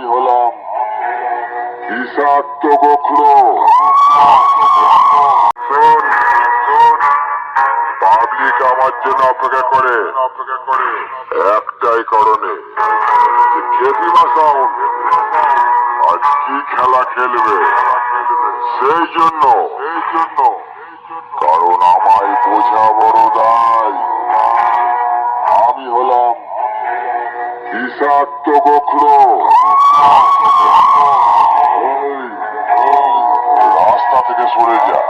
আমি হলাম বিষাক্ত শোন পাবলিক আমার জন্য অপেক্ষা করে। অপেক্ষা করে একটাই কারণে খেপিমা সাউন্ড আজ কি খেলা খেলবে? সেই জন্য এই জন্য কারণ আমায় বোঝা বড় দায়। আমি হলাম বিষাক্ত গোখরো সরে যা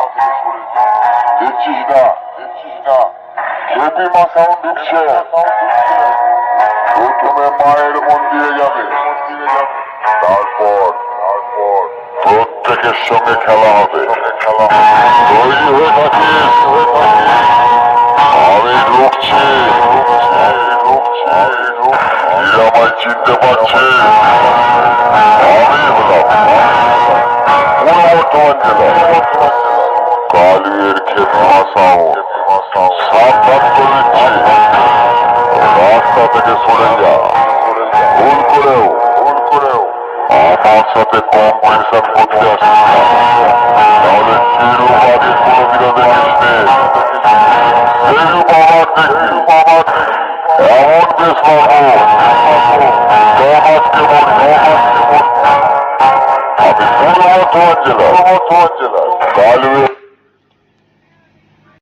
দেখছিস না দেখছিস না খেপি মা সাউন্ড ঢুকছে প্রথমে মায়ের মন্দিরে যাবে তারপর তারপর প্রত্যেকের সঙ্গে খেলা হবে খেলা তৈরি হয়ে থাকিস আমি ঢুকছি ঢুকছি ঢুকছি আমায় চিনতে পারছে বর্ধমান ক্ষেত রাস্তা থেকে সরে যা ভুল করেও ভুল করেও আমার সাথে কম্পিটিশন করতে আসিস এমন বেশ মারবো promotorcuyla. Promotorcuyla.